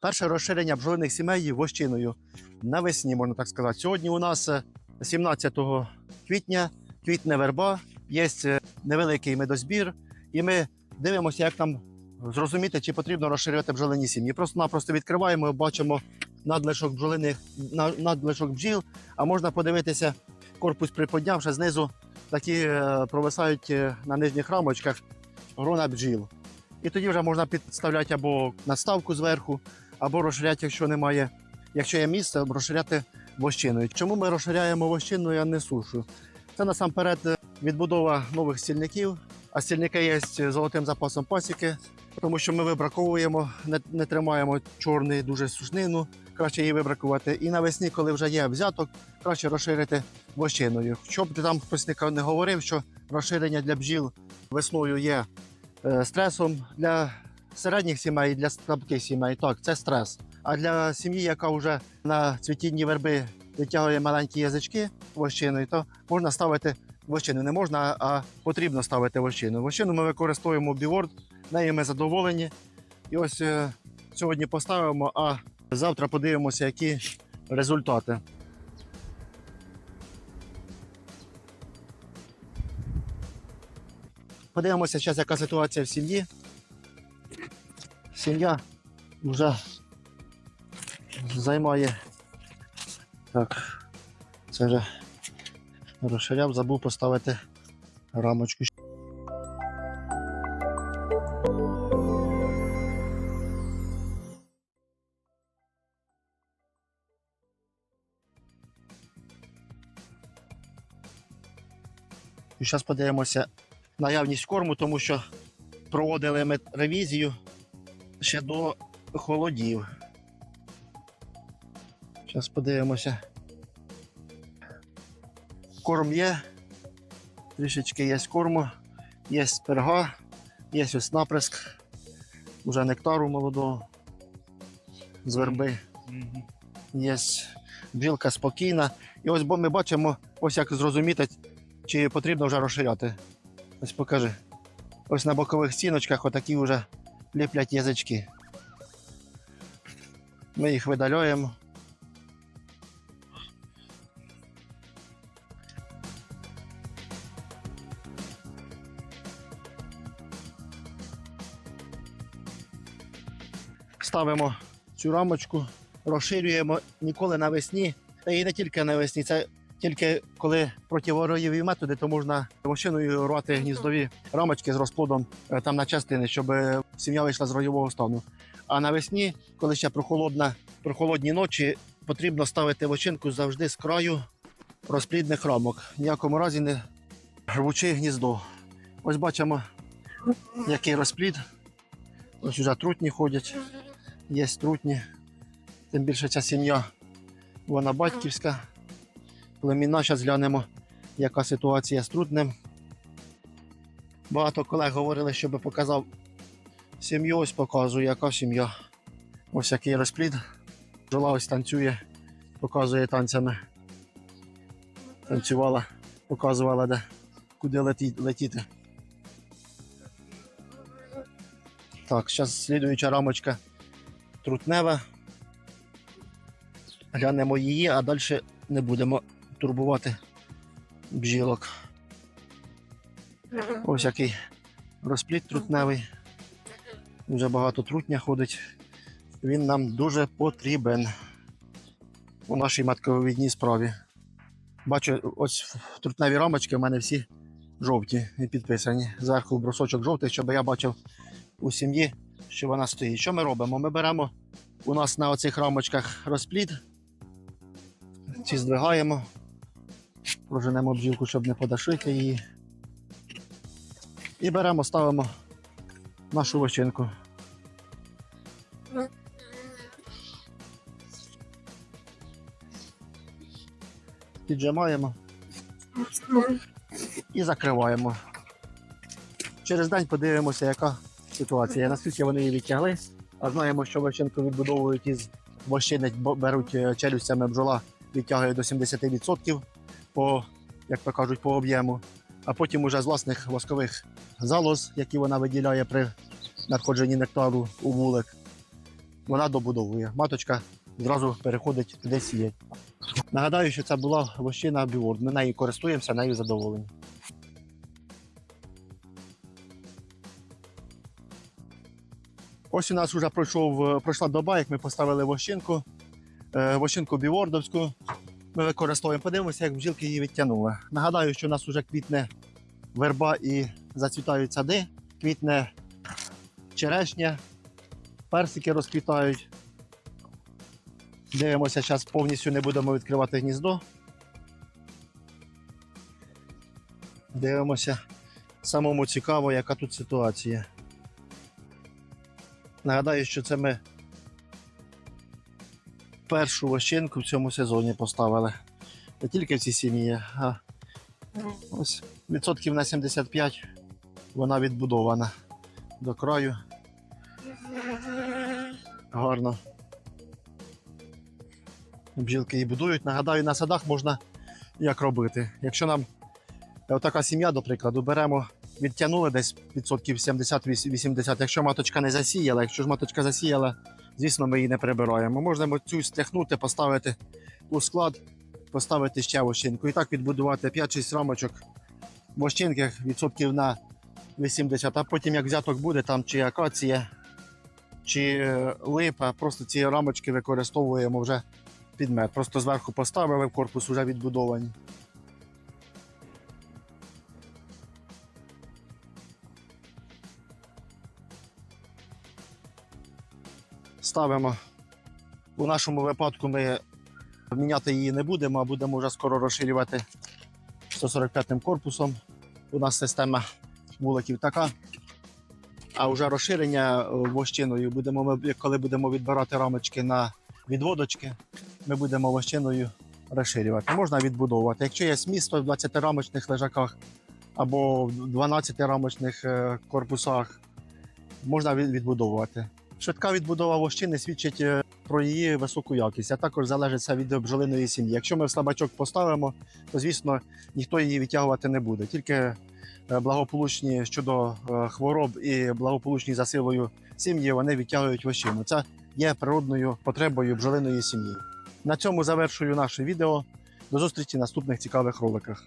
Перше розширення бджолиних сімей є вощиною навесні, можна так сказати. Сьогодні у нас е, 17 квітня, квітне верба, є е, невеликий медозбір, і ми дивимося, як нам зрозуміти, чи потрібно розширювати бджолині сім'ї. Просто-напросто відкриваємо, бачимо надлишок бджолиних надлишок бджіл, а можна подивитися, корпус приподнявши знизу, такі е, провисають е, на нижніх рамочках грона бджіл. І тоді вже можна підставляти або надставку зверху, або розширяти, якщо немає, якщо є місце, розширяти вощиною. Чому ми розширяємо вощиною, а не сушу? Це насамперед е, відбудова нових стільників, а стільники є з золотим запасом пасіки, тому що ми вибраковуємо, не, не тримаємо чорний дуже сушнину, краще її вибракувати. І навесні, коли вже є взяток, краще розширити вощиною. Щоб там хтось не- не говорив, що розширення для бджіл весною є е, стресом для середніх сімей, для слабких сімей. Так, це стрес. А для сім'ї, яка вже на цвітінні верби витягує маленькі язички вощиною, то можна ставити вощину. Не можна, а потрібно ставити вощину. Вощину ми використовуємо біворд, нею ми задоволені. І ось е, сьогодні поставимо, а завтра подивимося, які результати. Подивимося зараз, яка ситуація в сім'ї. Сім'я вже займає. Так, це вже розширяв, забув поставити рамочку. І зараз подивимося наявність корму, тому що проводили ми ревізію ще до холодів. Зараз подивимося. Корм є. Трішечки є корму, є перга, є ось наприск, вже нектару молодого з верби. Є бджілка спокійна. І ось бо ми бачимо, ось як зрозуміти, чи потрібно вже розширяти. Ось покажи. Ось на бокових стіночках отакі вже ліплять язички. Ми їх видаляємо. Ставимо цю рамочку, розширюємо ніколи навесні, та і не тільки навесні, це тільки коли противороєві методи, то можна вощиною рвати гніздові рамочки з розплодом е, там на частини, щоб е, сім'я вийшла з роєвого стану. А навесні, коли ще прохолодна, прохолодні ночі, потрібно ставити вощинку завжди з краю розплідних рамок. В ніякому разі не рвучи гніздо. Ось бачимо, який розплід. Ось вже трутні ходять, є трутні. Тим більше ця сім'я, вона батьківська. Племінна, зараз глянемо, яка ситуація з трутнем. Багато колег говорили, щоб показав сім'ю, ось показую, яка сім'я. Ось який розплід. Жила ось танцює, показує танцями. Танцювала, показувала, де, куди леті- летіти. Так, зараз слідуюча рамочка трутнева. Глянемо її, а далі не будемо турбувати бджілок. Ось який розпліт трутневий. Дуже багато трутня ходить. Він нам дуже потрібен у нашій матковідній справі. Бачу, ось трутневі рамочки в мене всі жовті і підписані. Зверху брусочок жовтий, щоб я бачив у сім'ї, що вона стоїть. Що ми робимо? Ми беремо у нас на оцих рамочках розплід, ці здвигаємо, проженемо бджілку, щоб не подашити її. І беремо, ставимо нашу вощинку. Піджимаємо і закриваємо. Через день подивимося, яка ситуація, наскільки вони її відтягли. А знаємо, що вощинку відбудовують із вощини, беруть е, челюстями бджола, відтягують до 70% по, як то кажуть, по об'єму. А потім уже з власних воскових залоз, які вона виділяє при надходженні нектару у вулик, вона добудовує. Маточка зразу переходить туди сіять. Нагадаю, що це була вощина Біворд. Ми нею користуємося, нею задоволені. Ось у нас вже пройшов, е, пройшла доба, як ми поставили вощинку, е, вощинку бівордовську. Ми використовуємо, подивимося, як бджілки її відтягнули. Нагадаю, що у нас вже квітне верба і зацвітають сади, квітне черешня, персики розквітають. Дивимося, зараз повністю не будемо відкривати гніздо. Дивимося. Самому цікаво, яка тут ситуація. Нагадаю, що це ми першу вощинку в цьому сезоні поставили. Не тільки в цій сім'ї, а ось відсотків на 75 вона відбудована до краю. Гарно. Бджілки її будують. Нагадаю, на садах можна як робити. Якщо нам така сім'я, до прикладу, беремо, відтягнули десь відсотків 70-80. Якщо маточка не засіяла, якщо ж маточка засіяла, звісно, ми її не прибираємо. Можна цю стряхнути, поставити у склад, поставити ще вощинку. І так відбудувати 5-6 рамочок вощинки відсотків на 80. А потім, як взяток буде, там чи акація, чи е, липа, просто ці рамочки використовуємо вже під мед. Просто зверху поставили, в корпус вже відбудовані. Ставимо. У нашому випадку ми міняти її не будемо, а будемо вже скоро розширювати 145-м корпусом. У нас система вуликів така. А вже розширення е, вощиною будемо ми, коли будемо відбирати рамочки на відводочки, ми будемо вощиною розширювати. Можна відбудовувати. Якщо є місто в 20-рамочних лежаках або в 12-рамочних е, корпусах, можна відбудовувати. Швидка відбудова вощини свідчить е, про її високу якість, а також залежить від бджолиної сім'ї. Якщо ми в слабачок поставимо, то звісно ніхто її відтягувати не буде. Тільки е, благополучні щодо е, хвороб і благополучні за силою сім'ї вони відтягують вощину. Це є природною потребою бджолиної сім'ї. На цьому завершую наше відео. До зустрічі в наступних цікавих роликах.